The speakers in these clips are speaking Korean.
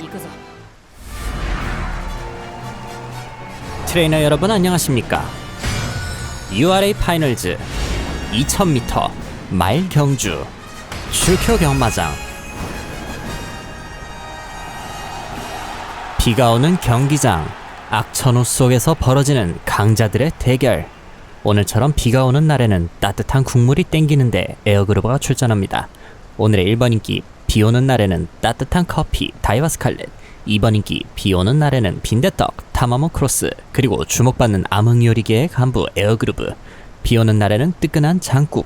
行くぞ 트레이너 여러분 안녕하십니까? URA 파이널즈 2000m 마일 경주 출표 경마장 비가 오는 경기장 악천후 속에서 벌어지는 강자들의 대결 오늘처럼 비가 오는 날에는 따뜻한 국물이 땡기는데 에어그루버가 출전합니다. 오늘의 1번 인기 비 오는 날에는 따뜻한 커피 다이와 스칼렛 2번 인기 비 오는 날에는 빈대떡 타마모 크로스 그리고 주목받는 암흑 요리계의 간부 에어그루브. 비 오는 날에는 뜨끈한 장국.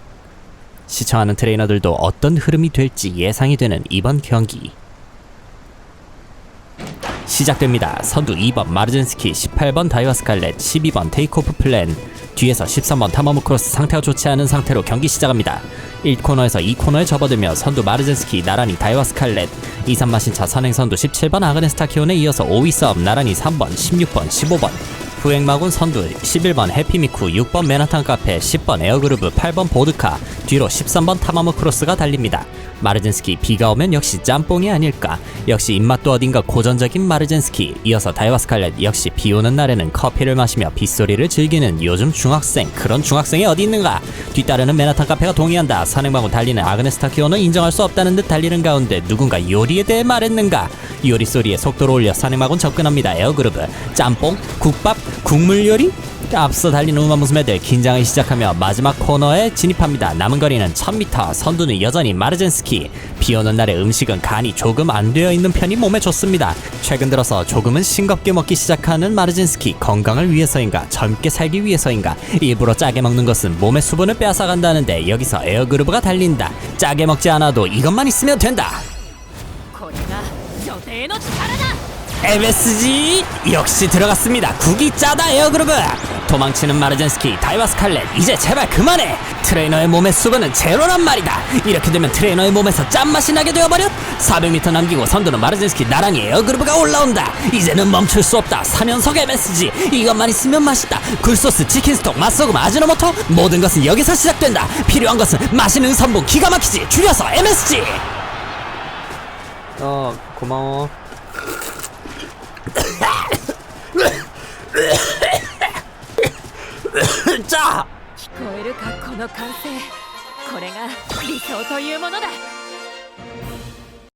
시청하는 트레이너들도 어떤 흐름이 될지 예상이 되는 이번 경기 시작됩니다. 선두 2번 마르젠스키, 18번 다이와 스칼렛, 12번 테이크오프 플랜. 뒤에서 13번 타마무 크로스 상태가 좋지 않은 상태로 경기 시작합니다. 1코너에서 2코너에 접어들며 선두 마르젠스키, 나란히 다이와 스칼렛, 2, 3 마신 차 선행 선두 17번 아그네스타 키온에 이어서 5위 싸움 나란히 3번, 16번, 15번. 후행마군 선두 11번 해피미쿠 6번 맨하탄 카페 10번 에어그루브 8번 보드카 뒤로 13번 타마모 크로스가 달립니다. 마르젠스키 비가 오면 역시 짬뽕이 아닐까. 역시 입맛도 어딘가 고전적인 마르젠스키. 이어서 다이와 스칼렛 역시 비 오는 날에는 커피를 마시며 빗소리를 즐기는 요즘 중학생 그런 중학생이 어디 있는가? 뒤따르는 맨하탄 카페가 동의한다. 선행마군 달리는 아그네스 타 키오는 인정할 수 없다는 듯 달리는 가운데 누군가 요리에 대해 말했는가? 요리 소리에 속도를 올려 선행마군 접근합니다. 에어그루브 짬뽕 국밥 국물 요리 앞서 달리는 우마무스매들 긴장을 시작하며 마지막 코너에 진입합니다. 남은 거리는 1000m, 선두는 여전히 마르젠스키. 비 오는 날에 음식은 간이 조금 안 되어 있는 편이 몸에 좋습니다. 최근 들어서 조금은 싱겁게 먹기 시작하는 마르젠스키. 건강을 위해서인가, 젊게 살기 위해서인가, 일부러 짜게 먹는 것은 몸의 수분을 빼앗아간다는데 여기서 에어그루브가 달린다. 짜게 먹지 않아도 이것만 있으면 된다. MSG 역시 들어갔습니다. 국이 짜다 에어그룹은 도망치는 마르젠스키, 다이와스칼렛 이제 제발 그만해. 트레이너의 몸의 수분은 제로란 말이다. 이렇게 되면 트레이너의 몸에서 짠맛이 나게 되어버려. 400m 남기고 선두는 마르젠스키 나랑이 에어그룹가 올라온다. 이제는 멈출 수 없다. 4년석 MSG 이것만 있으면 맛있다. 굴소스, 치킨스톡, 맛소금, 아지노모토 모든 것은 여기서 시작된다. 필요한 것은 맛있는 선봉 기가 막히지. 줄여서 MSG. 어 고마워. じゃあ聞こえるかこの歓声。これが理想というものだ。